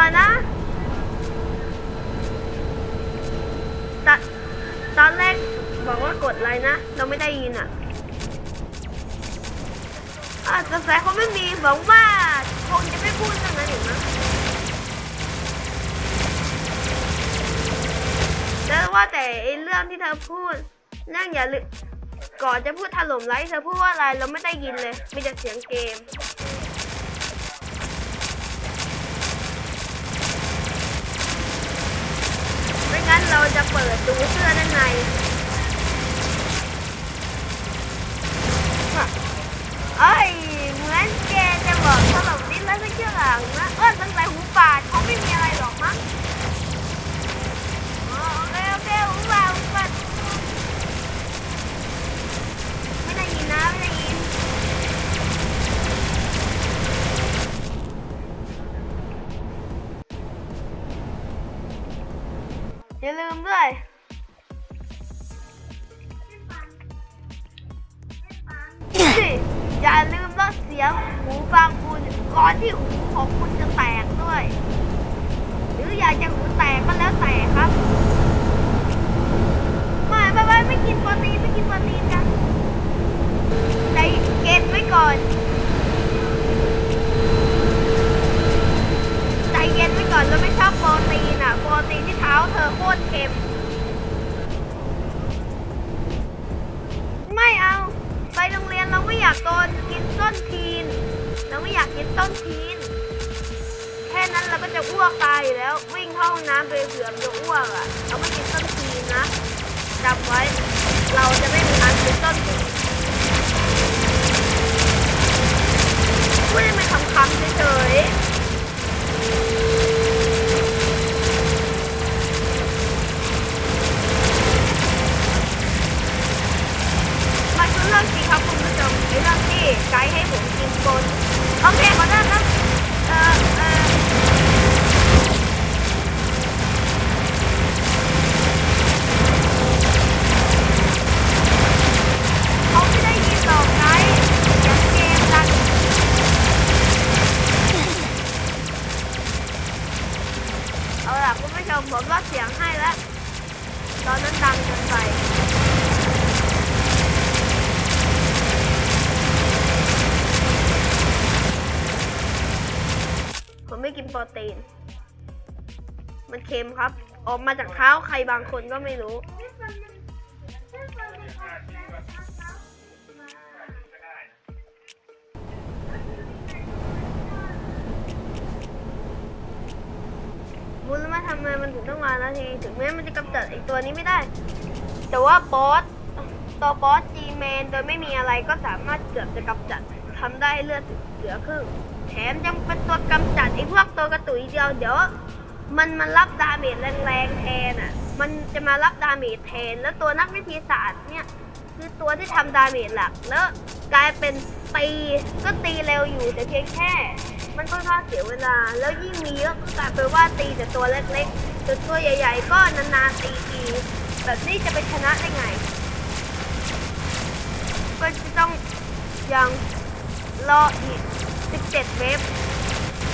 อย่าลืมเลยนะตอนตอนแรกบอกว่ากดอะไรนะ เราไม่ได้ยินอะอาจจะแสเขาไม่มีหวังว่าคงจะไม่พูดเรื่องนั้นอีกนะแล้วว่าแต่ไอ้เรื่องที่เธอพูดเรื่องอย่าลืมก่อนจะพูดถล่มไลฟ์เธอพูดว่าอะไรเราไม่ได้ยินเลยมีแต่เสียงเกม ไม่ งั้นเราจะเปิดดูเสื้อด้านในเอ้ยเหมือนแกจะบอกถล่มนิดแล้วไม่เชื่อหลังนะเออตั้งแต่ โคตรเค็ม ไม่เอา ไปโรงเรียนเราไม่อยากโดนกินต้นทีน เราไม่อยากกินต้นทีน แค่นั้นเราก็จะอ้วกตายแล้ว วิ่งเข้าห้องน้ำไปเผื่อจะอ้วกอะ เราไม่กินต้นทีนนะจำไว้ เราจะไม่มีทางกินต้นทีนไม่ได้มาทำคำเฉยๆ มันคือเรื่องจริงครับคุณผู้ชม เป็นเรื่องที่ไกด์ให้ผมกินบนโอเคขอโทษนะเออเออ มาจากเท้าใครบางคนก็ไม่รู้บุลมาทำไมมันถึงต้องมานาทีถึงแม้มันจะกำจัดไอตัวนี้ไม่ได้ แต่ว่าบอสตัวบอสจีเมนโดยไม่มีอะไรก็สามารถเกือบจะกำจัดทำได้เลือดเหลือครึ่งแถมยังเป็นตัวกำจัดไอพวกตัวกระตุยเดียวเดี๋ยว มันมารับดาเมจแรงๆแทนอะ มันจะมารับดาเมจแทน แล้วตัวนักวิทยาศาสตร์เนี่ยคือตัวที่ทำดาเมจหลัก แล้วกลายเป็นตีก็ตีเร็วอยู่แต่เพียงแค่ มันค่อนข้างเสียเวลา แล้วยิ่งมีเยอะก็กลายเป็นว่าตีแต่ตัวเล็กๆจนตัวใหญ่ ๆ ก็นานๆตีทีแบบนี้จะไปชนะได้ไง ก็จะต้องยังรออีก 17 เวฟ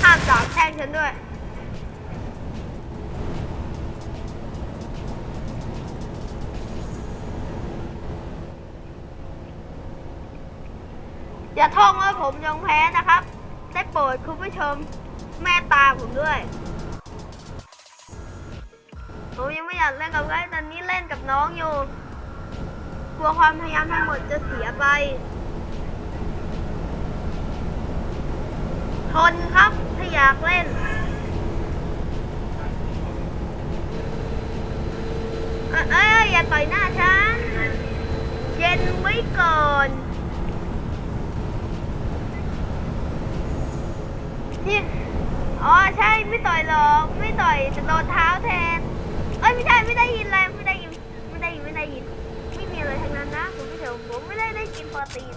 ห้ามสามแช่งฉันด้วย อย่าท่องว่าผมยอมแพ้นะครับ ได้โปรดคุณผู้ชมแม่ตาผมด้วย ผมยังไม่อยากเล่นกับใครตอนนี้เล่นกับน้องอยู่ กลัวความพยายามทั้งหมดจะเสียไป ทนครับถ้าอยากเล่นเอ้ยเอ้ยอย่าต่อยหน้าฉัน เย็นไว้ก่อน ยิงอ๋อใช่ไม่ต่อยหรอกไม่ต่อยจะโดนเท้าแทนเอ้ยไม่ใช่ไม่ได้ยินอะไรไม่ได้ยินไม่ได้ยินไม่ได้ยินไม่มีอะไรทั้งนั้นนะคุณผู้ชมผมไม่ได้ได้กินโปรตีน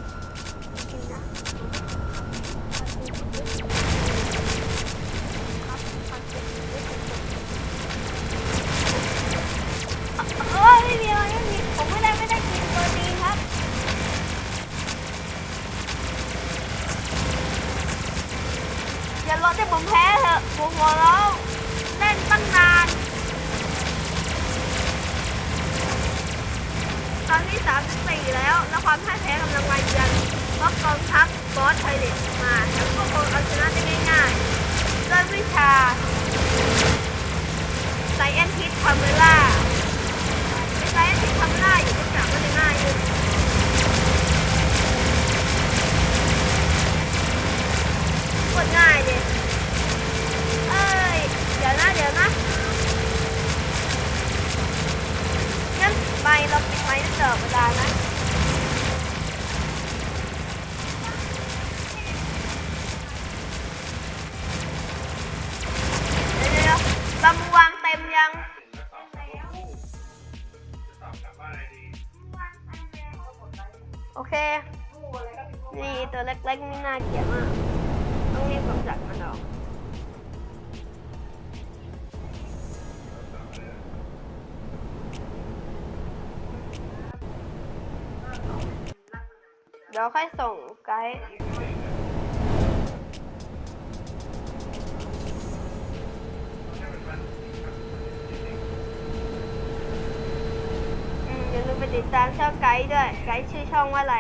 ติดตามช่องไกด์ด้วย ไกด์ชื่อช่องว่าอะไร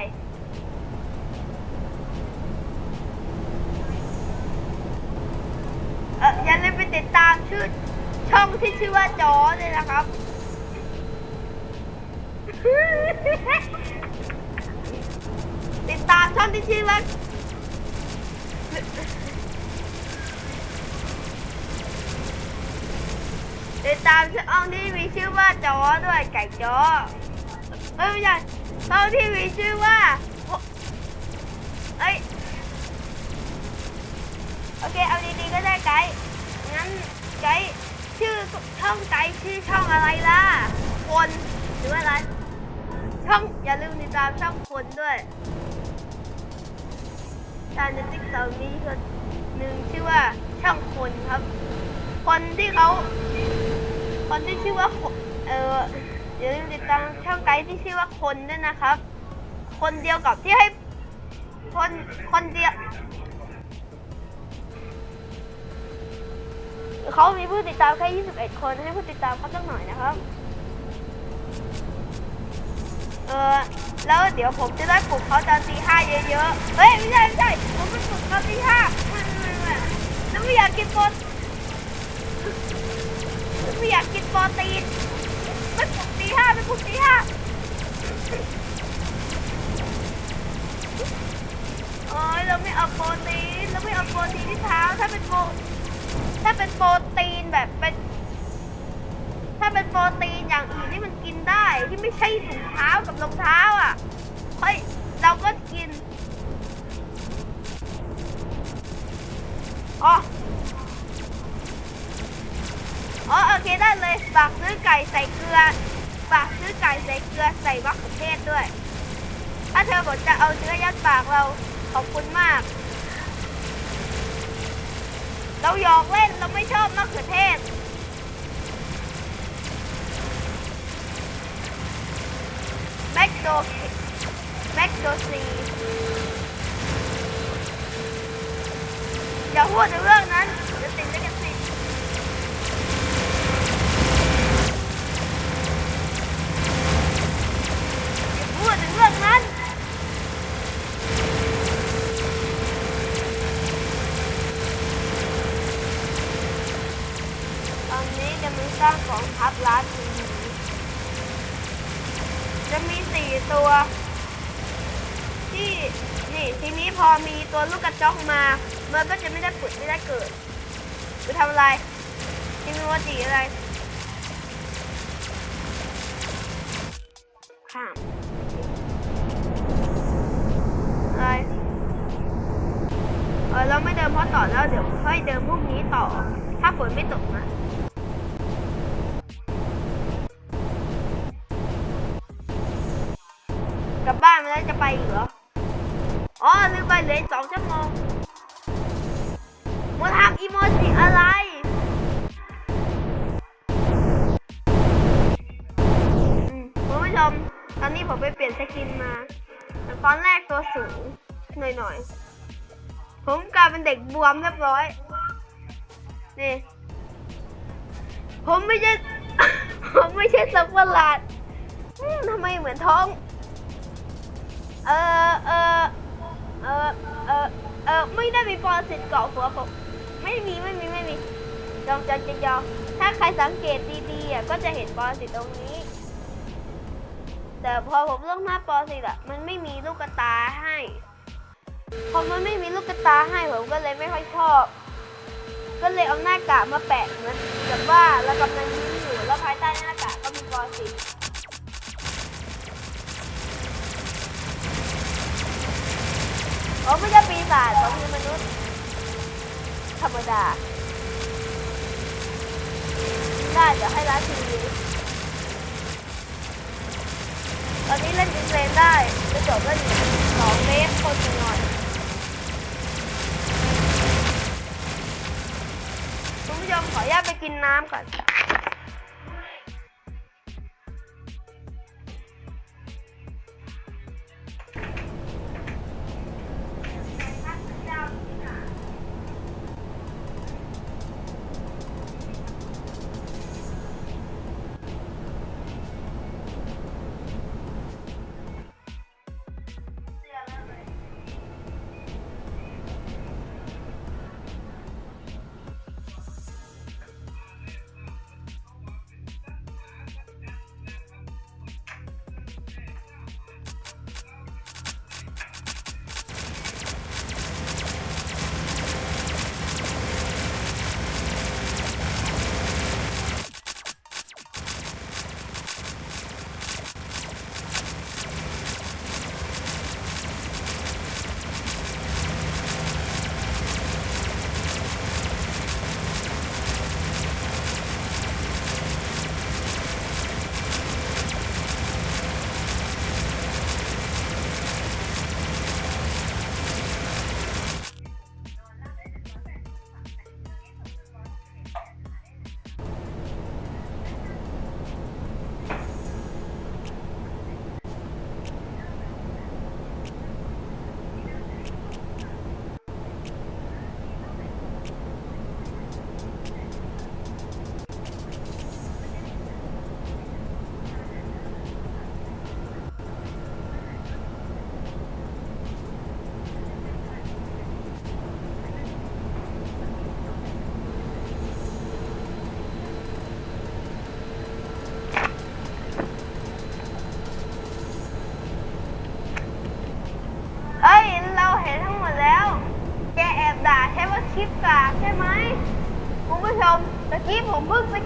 เอออย่าลืมไปติดตามชื่อช่องที่ชื่อว่าจอด้วยนะครับ ติดตามช่องที่ชื่อว่าติดตามช่องที่มีชื่อว่าจอด้วยไก่จอ เอ้ยไม่ใช่ช่องที่มีชื่อว่าเอ้ยโอเคเอาดีๆก็ได้ไกด์งั้นไกด์ชื่อช่องไกด์ชื่อช่องอะไรล่ะ คนหรือว่าอะไรช่องอย่าลืมติดตามช่องคนด้วยชาในติ๊กตอกนี้ก็หนึ่งชื่อว่าช่องคนครับ คนที่เขาคนที่ชื่อว่าเออ อย่าลืมติดตามช่องไกด์ที่ชื่อว่าคนด้วยนะครับ คนเดียวกับที่ให้ คนคนเดียวเขามีผู้ติดตามแค่ 21 คนให้ผู้ติดตามเขาสักหน่อยนะครับ เออแล้วเดี๋ยวผมจะได้ปลุกเขาตอนตีห้าเยอะๆ เฮ้ย ไม่ใช่ไม่ใช่ผมไม่ปลุกตอนตีห้าไม่ไม่ไม่แล้วไม่อยากกินโปรตีนไม่อยากกินโปรตีนไม่ปลุก ตีห้าไม่ปลุกตีห้าโอ้ยเราไม่เอาโปรตีนเราไม่เอาโปรตีนที่เท้าถ้าเป็นโปรถ้าเป็นโปรตีนแบบเป็น ถ้าเป็นโปรตีนอย่างอื่นที่มันกินได้ที่ไม่ใช่ถุงเท้ากับรองเท้าอะเฮ้ยเราก็กินอ๋ออ๋อโอเคได้เลยฝากซื้อไก่ใส่เกลือ ฝากซื้อไก่ใส่เกลือใส่มะเขือเทศด้วย ถ้าเธอบอกจะเอาเนื้อยัดปากเราขอบคุณมาก เราหยอกเล่นเราไม่ชอบมะเขือเทศ แม็กโดแม็กโดซีอย่าพูดถึงเรื่องนั้นเดี๋ยวติดลิขสิทธิ์อย่าพูดถึงเรื่องนั้น ตอนนี้กำลังสร้างกองทัพล้านทีจะมีสี่ตัว ที่นี่ทีนี้พอมีตัวลูกกระ จอกมา มันก็จะไม่ได้ผุดไม่ได้เกิดไปทำอะไรทีมีวจีอะไรข้ามอะไรเออเราไม่เดินเพราะต่อแล้วเดี๋ยวค่อยเดินพวกนี้ต่อ ถ้าฝนไม่ตกนะกลับบ้านมาแล้วจะไปอีกเหรอ สกินมาแต่ตอนแรกตัวสูงหน่อยๆผผมกลายเป็นเด็กบวมเรียบร้อย นี่ ผมไม่ใช่ ผมไม่ใช่สัประหลาดทำไมเหมือนท้อง เออเออเออเออเออไม่ได้มีปรสิตเกาะหัวผม ไม่มีไม่มีไม่มียองจันจะยองถ้าใครสังเกตดีๆอะก็จะเห็นปรสิตตรงนี้ แต่พอผมเลือกหน้าปรสิอะมันไม่มีลูกตาให้พอมันไม่มีลูกตาให้ผมก็เลยไม่ค่อยชอบ ก็เลยเอาหน้ากากมาแปะเหมือนกับว่าเรากำลังยิ้มอยู่แล้วภายใต้หน้ากากก็มีปรสิผมไม่ใช่ปีศาจผมคือมนุษย์ ธรรมดา ได้เดี๋ยวให้ร้านทีวี ตอนนี้เล่นดิสเลนได้จะจบเล่นสองเมตรคนหน่อยคุณผู้ชมขออนุญาตไปกินน้ำก่อน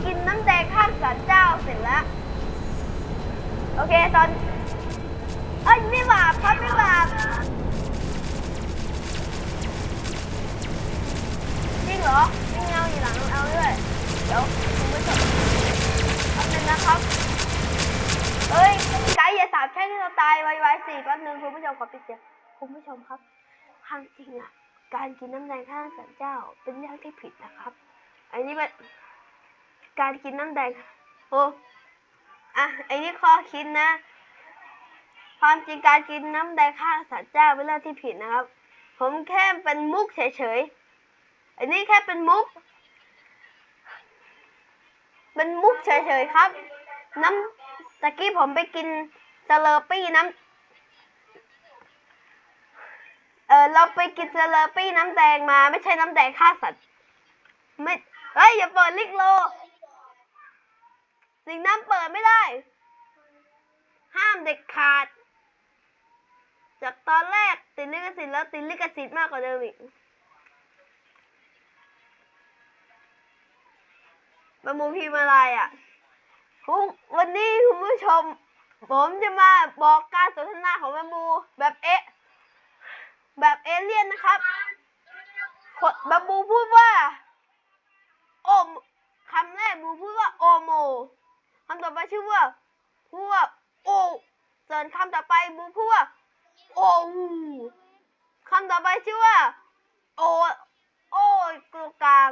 กินน้ำแดงข้างศาลเจ้าเสร็จแล้ว โอเคตอน เอ้ยไม่บาปครับไม่บาปจริงเหรอมีเงาอยู่หลังเอาด้วยเดี๋ยวคุณผู้ชมแป๊บนึงนะครับเอ้ยไกด์อย่าสาบแช่งให้เราตายไวๆสิแป๊บนึงคุณผู้ชมขอปิดเสียงคุณผู้ชมครับความจริงอะ การกินน้ำแดงข้างสันเจ้าเป็นเรื่องที่ผิดนะครับ อันนี้เป็น การกินน้ำแดงโอ้อะไอ้นี่ข้อคิดนะ ความจริงการกินน้ำแดงข้างสันเจ้าเป็นเรื่องที่ผิดนะครับ ผมแค่เป็นมุกเฉยๆ อันนี้แค่เป็นมุก เป็นมุกเฉยๆครับ น้ำตะกี้ผมไปกินเซเลอปี้น้ำเออเราไปกินเซเลอปี้น้ำแดงมา ไม่ใช่น้ำแดงฆ่าสัตว์ ไม่ เฮ้ย อย่าเปิดลิกโล สิ่งน้ำเปิดไม่ได้ ห้ามเด็ดขาด จากตอนแรกติดลิขสิทธิ์แล้วติดลิขสิทธิ์มากกว่าเดิมอีกประมูลพิมพ์อะไรอะคุณวันนี้คุณผู้ชม ผมจะมาบอกการสนทนาของแมมูแบบเอะแบบเอเลี่ยนนะครับคนแมมูพูดว่า โอมคำแรกมูพูดว่า โอโม คำต่อไปชื่อว่าพวโอส่วนคำต่อไปมูพวโอวูคำต่อไปชื่อว่าโอโอกลาง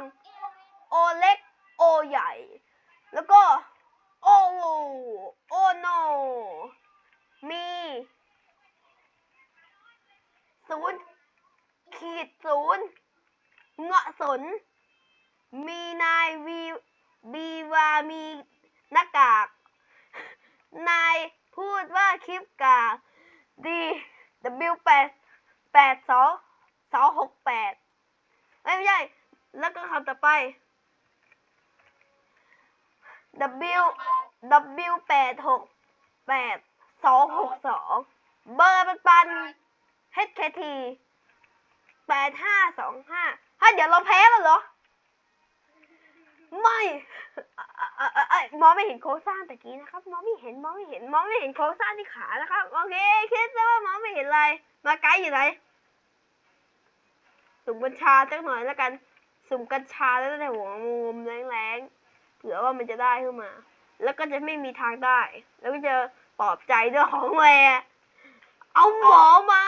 โอเล็กโอใหญ่ แล้วก็โอโวโอโนมีศูนย์ขีดศูนย์เงาะสนมีนายวี คลิปกับ D W 8 8 2 2 6 8ไม่ใช่ แล้วก็คำต่อไป W W 8 6 8 2 6 2 เบอร์ปันปัน HKT 8 5 2 5ฮะเดี๋ยวเราแพ้แล้วเหรอ ไม่อะอะอะอะมองไม่เห็นโครงสร้างตะกี้นะครับ มองไม่เห็นมองไม่เห็นมองไม่เห็นโครงสร้างที่ขานะครับโอเคคิดซะว่ามองไม่เห็นอะไร มาไกด์อยู่ไหนสุ่มกัญชาสักหน่อยแล้วกัน สุ่มกัญชาแล้วแต่หัวงมแรงๆเผื่อว่ามันจะได้ขึ้นมา แล้วก็จะไม่มีทางได้ แล้วก็จะปลอบใจด้วยของแวร์เอาหมอมา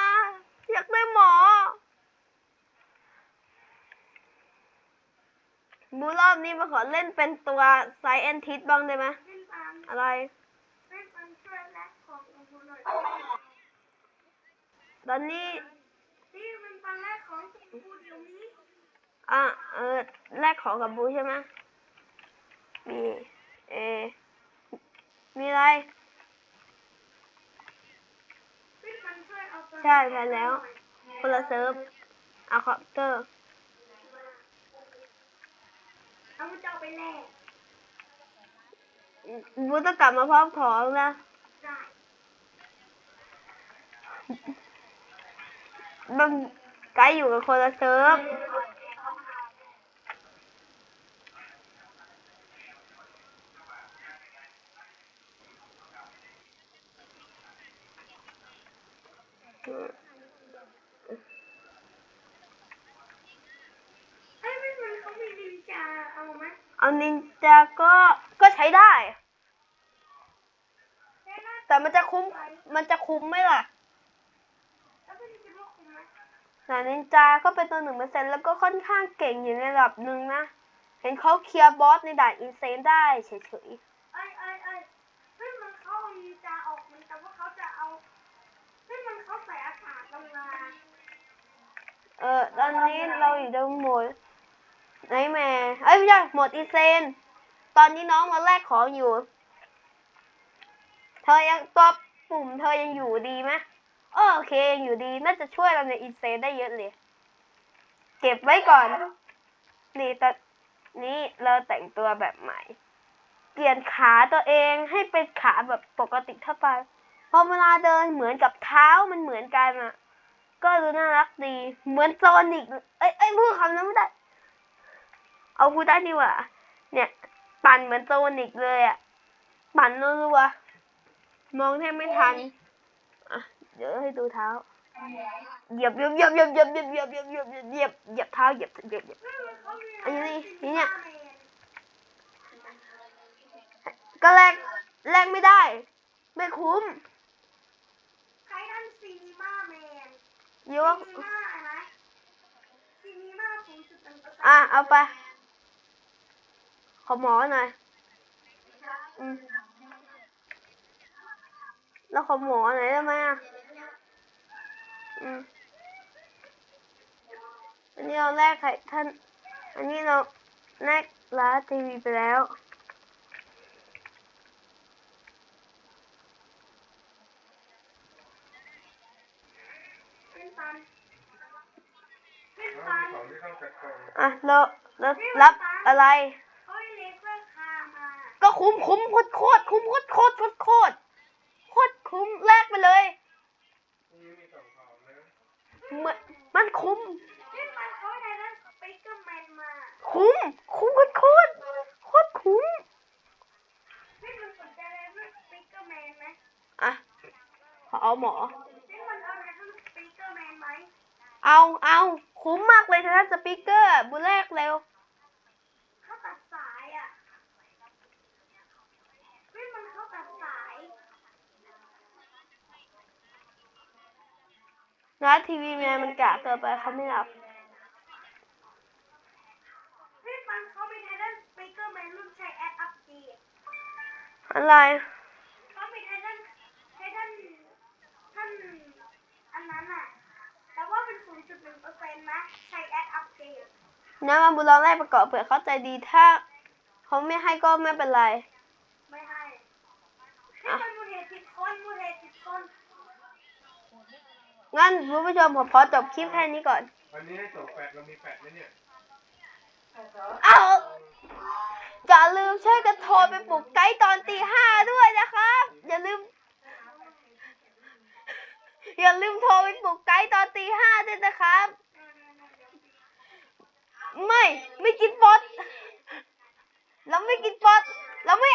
อยากได้หมอ บูรอบนี้มาขอเล่นเป็นตัวไซเอนทิสบ้างได้ไหมเล่นปันอะไรเล่นปันช่วยแลกของของกูหน่อยตอนนี้นี่มันปันแลกของของกูเดี๋ยวนี้อะเออแลกของกับบูใช่ไหมมีเอมีอะไรเล่นปันช่วยเอาตัวใช่ใช่แล้วคนละเซิร์ฟอะคอปเตอร์ เอามันจะเอาไปแลกบูต้องกลับมาพร้อมของนะได้มันไกด์อยู่กับคนละเซิร์ฟ เอ้ยไม่มันเขามีนินจาเอาไหม เอานินจาก็ ก็ใช้ได้ ได้นะ แต่มันจะคุ้ม มันจะคุ้มไหมล่ะ แล้วเป็นคิดว่าคุ้มไหม แต่นินจาก็เป็นตัว หนึ่งเปอร์เซ็นแล้วก็ค่อนข้างเก่งอยู่ในระดับหนึ่งนะ เห็นเขาเคลียร์บอสในด่านอินเซนได้เฉยเอ้ยเอ้ยเอ้ยเฮ้ยมันเขาเอานินจาออกมันแต่ว่าเขาจะเอาเฮ้ยมันเขาใส่อากาศลงมาๆเออตอนนี้เราอยู่ในโหมดไนแมร์เอ้ยไม่ใช่โหมดอินเซนตอนนี้น้องมาแลกของอยู่ เธอยังตัวปุ่มเธอยังอยู่ดีไหมเออโอเคยังอยู่ดีน่าจะช่วยเราในอินเซนได้เยอะเลย เก็บไว้ก่อน นี่ตอนนี้เราแต่งตัวแบบใหม่ เปลี่ยนขาตัวเองให้เป็นขาแบบปกติทั่วไปพอเวลาเดินเหมือนกับเท้ามันเหมือนกันอะก็ดูน่ารักดี เหมือนโซนิก เอ้ยเอ้ยพูดคำนั้นไม่ได้ เอาพูดได้ดีกว่า เนี่ย ปั่นเหมือนโซนิกเลยอะปั่นรัวๆมองแทบไม่ทัน อะ เดี๋ยวให้ดูเท้า เหยียบเหยียบเหยียบเหยียบเหยียบเหยียบเหยียบเหยียบเหยียบเหยียบเหยียบเหยียบเท้าเหยียบเหยียบเหยียบอันนี้นี่เนี่ยก็แลกแลกไม่ได้ ไม่คุ้มใครนั่นซีนีมาแมนเยอะซีนีมาอะไรซีนีมาศูนย์จุดหนึ่งเป็นอะเอาไป ขอหมอหน่อยอืมแล้วขอหมอหน่อยได้ไหมอะ อืมอันนี้เราแลกไข่ท่าน อันนี้เราแลกร้านทีวีไปแล้วเล่นปันเล่นปันอะเราเรารับอะไรเฮ้ยเลเซอร์คามาก็คุ้มคุ้มโคตรโคตรคุ้มโคตรโคตรโคตรโคตรโคตรคุ้มแลกไปเลยเห มันมันคุ้มคุ้มคุ้มโคตรโคตรโคตรคุ้มอะขอเอาหมอ เอาเอาคุ้มมากเลยถ้าสปีกเกอร์บุลแรกเร็ว นะทีวีแมนมันกะเกินไปเขาไม่รับเล่นมันเขามีไททันสปีกเกอร์แมนรุ่นใช้แอดอัปเกรดอะไรเขามีไททันไททันท่านอันนั้นอะ แต่ว่าเป็น0.1%นะ ใช้แอดอัปเกรดน้ำมันบุลองไล่ประกอบเผื่อเข้าใจดีถ้าเขาไม่ให้ก็ไม่เป็นไร งั้นคุณผู้ชมผมขอจบคลิปแค่นี้ก่อน วันนี้ให้ส่งแฟดเรามีแฟดไหมเนี่ย เอาจะลืมช่วยกันโทรไปปลุกไกด์ตอนตีห้าด้วยนะครับ อย่าลืม อย่าลืมโทรไปปลุกไกด์ตอนตีห้าด้วยนะครับ ไม่ ไม่กินป๊อตเราไม่กินป๊อตเราไม่